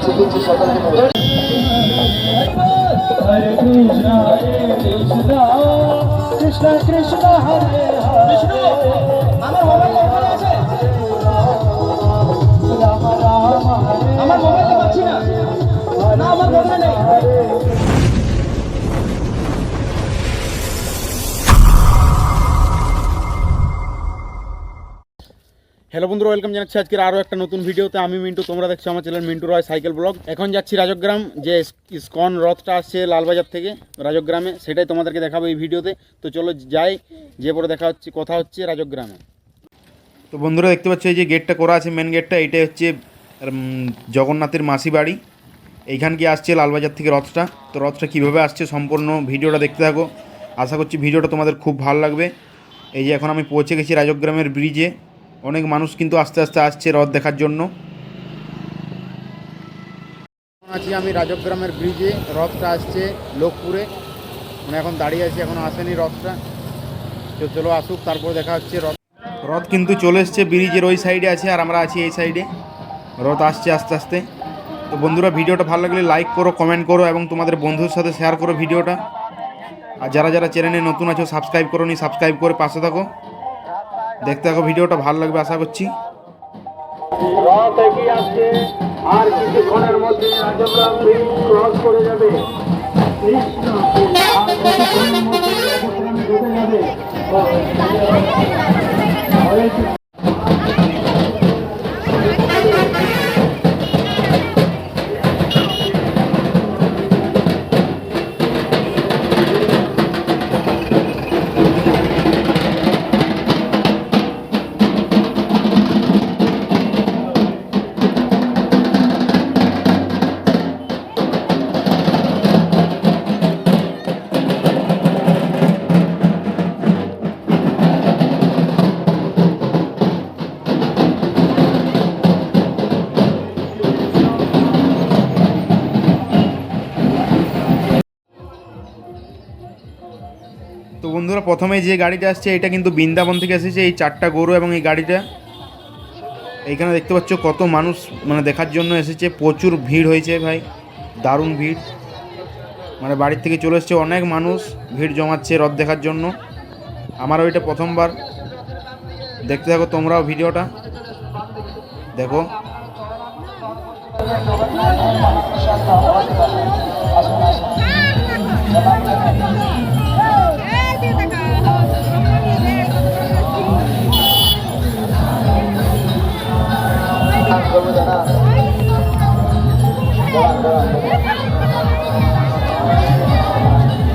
দিচ্ছি দিচ্ছি সকলকে হরে কৃষ্ণ হরে কৃষ্ণ কৃষ্ণ কৃষ্ণ হরে হরে আমার মোবাইল ওখানে আছে রাম রাম আমার মোবাইলে পাচ্ছি না। না আমার মোবাইলে নেই হ্যালো বন্ধুরা ওয়েলকাম জানাচ্ছি আজকের আরও একটা নতুন ভিডিওতে আমি মিন্টু, তোমরা দেখছ আমার channel Mintu Roy cycle vlog এখন যাচ্ছি রাজগ্রাম, যে ইস্কন রথটা আসছে লালবাজার থেকে রাজগ্রামে, সেটাই তোমাদেরকে দেখাবো এই ভিডিওতে তো চলো যাই, যে পরে দেখা হচ্ছে, কথা হচ্ছে রাজগ্রামে। তো বন্ধুরা, দেখতে পাচ্ছ এই যে গেটটা করা আছে মেন গেটটা এটাই হচ্ছে জগন্নাথের মাসি বাড়ি। এইখান কি আসছে লালবাজার থেকে রথটা। তো রথটা কীভাবে আসছে সম্পূর্ণ ভিডিওটা দেখতে থাকো। আশা করছি ভিডিওটা তোমাদের খুব ভালো লাগবে। এই যে এখন আমি পৌঁছে গেছি রাজগ্রামের ব্রিজে অনেক মানুষ কিন্তু আস্তে আস্তে আসছে রথ দেখার জন্য। আছি আমি রাজগ্রামের ব্রিজে রথটা আসছে লোকপুরে। মানে এখন দাঁড়িয়ে আছি এখনও আসেনি রথটা। তো চলো আসুক তারপর দেখা হচ্ছে রথ। রথ কিন্তু চলে এসছে ব্রিজের ওই সাইডে আছে আর আমরা আছি এই সাইডে। রথ আসছে আস্তে আস্তে। তো বন্ধুরা ভিডিওটা ভালো লাগলে লাইক করো কমেন্ট করো এবং তোমাদের বন্ধুর সাথে শেয়ার করো ভিডিওটা। আর যারা যারা চ্যানেলে নতুন আছো সাবস্ক্রাইব করো নি সাবস্ক্রাইব করে পাশে থাকো। দেখতে থাকো ভিডিওটা ভালো লাগবে আশা করছি রথ এগিয়ে মধ্যে করে যাবে আর বন্ধুরা প্রথমে যে গাড়িটা আসছে, এটা কিন্তু বৃন্দাবন থেকে এসেছে, এই চারটা গরু এবং এই গাড়িটা। এইখানে দেখতে পাচ্ছ কত মানুষ মানে দেখার জন্য এসেছে। প্রচুর ভিড় হয়েছে ভাই, দারুণ ভিড়। মানে বাড়ির থেকে চলে এসছে অনেক মানুষ, ভিড় জমাচ্ছে রথ দেখার জন্য। আমারও এটা প্রথমবার। দেখতে থাকো তোমরাও ভিডিওটা। দেখো।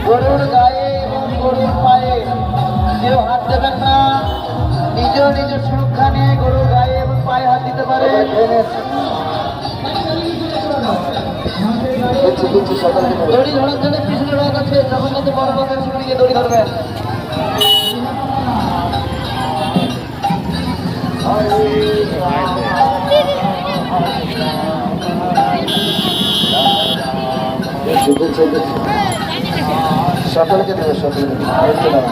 গরুর গায়ে এবং গরুর পায়ে কেউ হাত দেবেন না। নিজ নিজ সুরক্ষা নিয়ে গরুর গায়ে এবং পায়ে হাত দিতে পারে। দড়ি ধরার জন্য পিছনে রথ আছে জগন্নাথ বড় রথের সুড়িকে দড়ি ধরবেন সকলকে দেবে সকলকে দেবে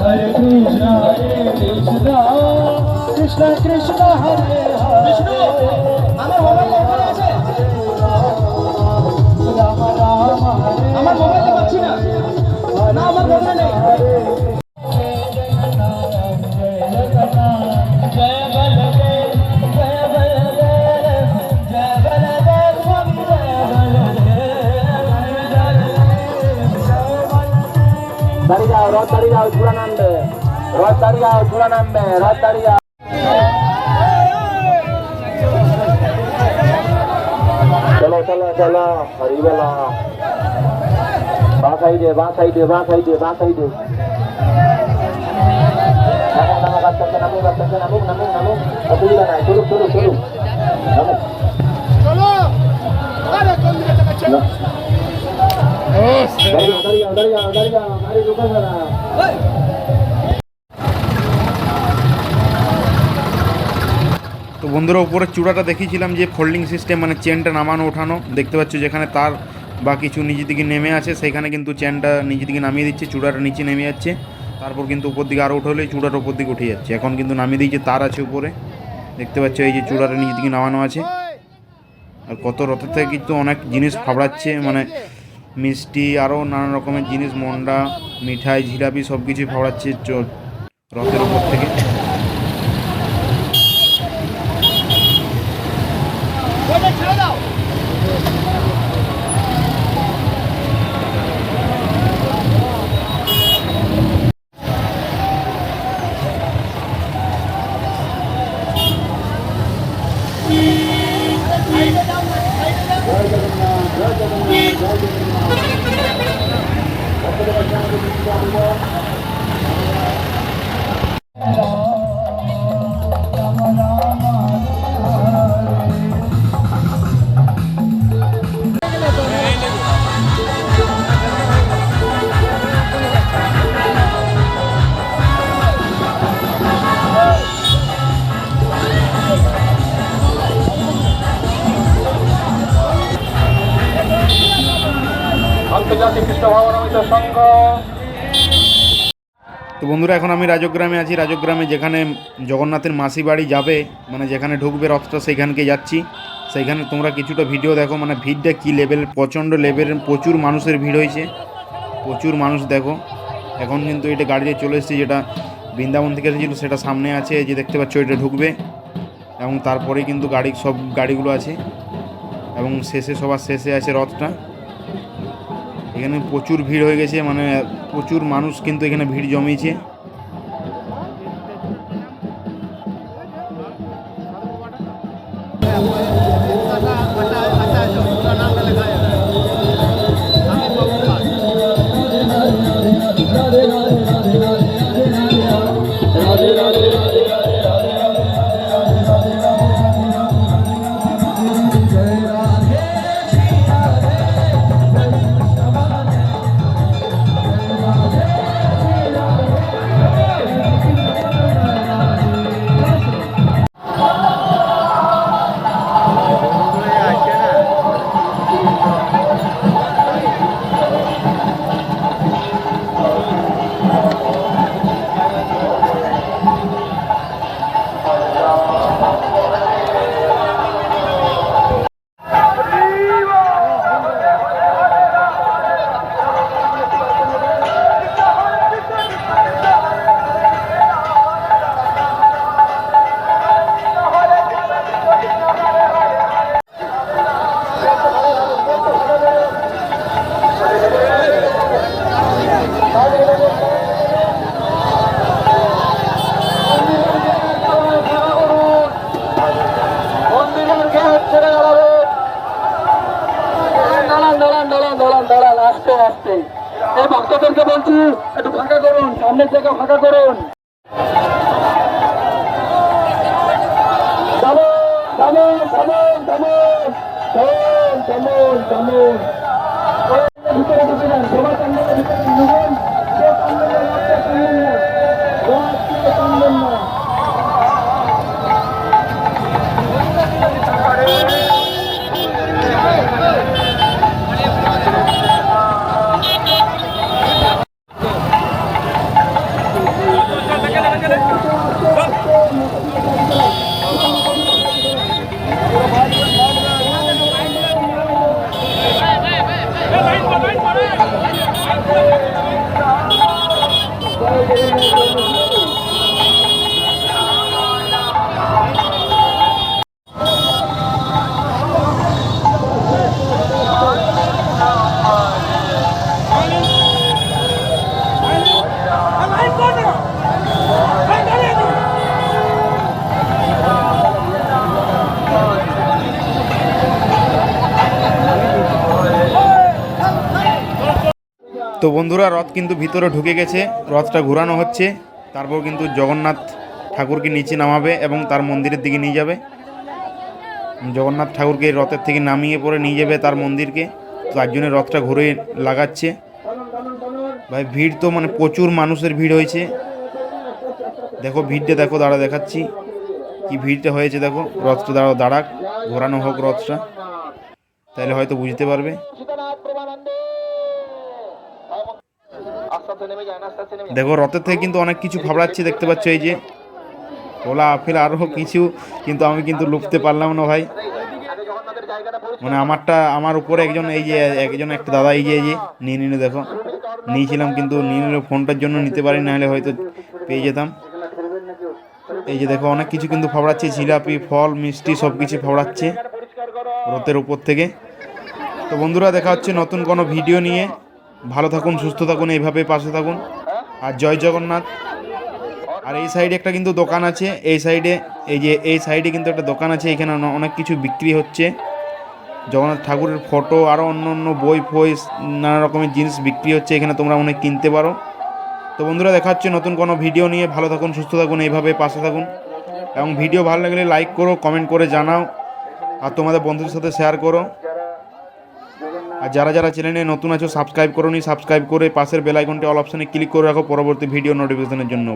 Hare Krishna Hare Krishna Krishna Krishna Hare Hare Vishnu আমার মোবাইল নম্বর আছে রাম রাম আমার মোবাইলে পাচ্ছি না না আমার মোবাইলে নেই যাও চূড়া নামবে। রথ দাঁড়িয়ে যাও চূড়া নামবে। রথ দাঁড়িয়ে যাও চলো চলো চলো হরিবেলা বাঁ সাইডে বাঁ সাইডে বাঁ সাইডে বাঁ সাইডে। নামুক নামুক নামুক নামুক অসুবিধা নাই চলুক চলুক চলুক। নামুক দাঁড়িয়ে যাও, দাঁড়িয়ে যাও, গাড়ি ঢুকাবে না। তো বন্ধুরা উপরের চূড়াটা দেখিয়েছিলাম যে ফোল্ডিং সিস্টেম মানে চেনটা নামানো, ওঠানো। দেখতে পাচ্ছ যেখানে তার বা কিছু নিচের দিকে নেমে আছে, সেখানে কিন্তু চেনটা নিচের দিকে নামিয়ে দিচ্ছে, চূড়াটা নিচে নেমে যাচ্ছে। তারপর কিন্তু উপর দিকে আরও উঠে হলেই চূড়াটা উপর দিকে উঠে যাচ্ছে। এখন কিন্তু নামিয়ে দিয়েছে, তার আছে উপরে। দেখতে পাচ্ছ এই যে চূড়াটা নিচের দিকে নামানো আছে। আর কত রথের থেকে কিন্তু অনেক জিনিস ফাবড়াচ্ছে মানে মিষ্টি আরও নানা রকমের জিনিস, মন্ডা, মিঠাই, জিলাপি সব কিছুই ফাবড়াচ্ছে চ- রথের উপর থেকে। আন্তর্জাতিক কৃষ্ণ ভবনমিত সংঘ তো বন্ধুরা, এখন আমি রাজগ্রামে আছি। রাজগ্রামে যেখানে জগন্নাথের মাসি বাড়ি যাবে মানে যেখানে ঢুকবে রথটা, সেইখানকে যাচ্ছি। সেইখানে তোমরা কিছুটা ভিডিও দেখো মানে ভিড়টা কী লেভেল প্রচণ্ড লেভেলের প্রচুর মানুষের ভিড় হয়েছে। প্রচুর মানুষ দেখো। এখন কিন্তু এটা গাড়িতে চলে এসেছে, যেটা বৃন্দাবন থেকে এসেছিল, সেটা সামনে আছে যে দেখতে পাচ্ছ, এটা ঢুকবে। এবং তারপরেই কিন্তু গাড়ি, সব গাড়িগুলো আছে। এবং শেষে, সবার শেষে আছে রথটা। এখানে প্রচুর ভিড় হয়ে গেছে মানে প্রচুর মানুষ কিন্তু এখানে ভিড় জমিয়েছে। সামনের জায়গা ফাঁকা করুন থামুন, থামুন, থামুন, থামুন। থামুন, থামুন, তো বন্ধুরা, রথ কিন্তু ভিতরে ঢুকে গেছে, রথটা ঘোরানো হচ্ছে। তারপর কিন্তু জগন্নাথ ঠাকুরকে নিচে নামাবে এবং তার মন্দিরের দিকে নিয়ে যাবে। জগন্নাথ ঠাকুরকে রথের থেকে নামিয়ে পরে নিয়ে যাবে তার মন্দিরকে। তো তার জন্য রথটা ঘুরে লাগাচ্ছে। ভাই, ভিড় তো মানে প্রচুর মানুষের ভিড় হয়েছে। দেখো, ভিড়টা দেখো, দাঁড়া দেখাচ্ছি। কি ভিড়টা হয়েছে দেখো, রথটা দাঁড়া দাঁড়াক, ঘোরানো হোক রথটা। তাহলে হয়তো বুঝতে পারবে সীতানাথ প্রমানন্দে আস্তে আস্তে নেমে যায় না আস্তে আস্তে নেমে দেখো, রথের থেকে কিন্তু অনেক কিছু ফাবড়াচ্ছে দেখতে পাচ্ছ এই যে। ওলা আপেল আরও কিছু, কিন্তু আমি কিন্তু লুপতে পারলাম না ভাই। মানে আমারটা, আমার উপরে একজন এই যে, একজন একটা দাদা এই যে এই যে, নিয়ে নিলে দেখো। নিয়েছিলাম কিন্তু নিয়ে নিলে ফোনটার জন্য নিতে পারি না হলে হয়তো পেয়ে যেতাম। এই যে দেখো, অনেক কিছু কিন্তু ফাবড়াচ্ছে, জিলাপি, ফল, মিষ্টি সব কিছু ফাবড়াচ্ছে রথের উপর থেকে। তো বন্ধুরা, দেখা হচ্ছে নতুন কোনো ভিডিও নিয়ে। ভালো থাকুন, সুস্থ থাকুন এইভাবে পাশে থাকুন। আর জয় জগন্নাথ। আর এই সাইডে একটা কিন্তু দোকান আছে, এই সাইডে, এই যে এই সাইডে কিন্তু একটা দোকান আছে, এখানে অনে- অনেক কিছু বিক্রি হচ্ছে। জগন্নাথ ঠাকুরের ফটো আরও অন্য অন্য বই ফই, নানা রকমের জিনিস বিক্রি হচ্ছে, এখানে তোমরা অনেক কিনতে পারো। তো বন্ধুরা দেখা হচ্ছে নতুন কোনো ভিডিও নিয়ে। ভালো থাকুন, সুস্থ থাকুন এইভাবে পাশে থাকুন। এবং ভিডিও ভালো লাগলে লাইক করো, কমেন্ট করে জানাও। আর তোমাদের বন্ধুদের সাথে শেয়ার করো। আর যারা যারা চ্যানেলে নতুন আছো সাবস্ক্রাইব করো সাবস্ক্রাইব করে পাশের বেল আইকনটি অল অপশানে ক্লিক করে রাখো। পরবর্তী ভিডিও নোটিফিকেশনের জন্য।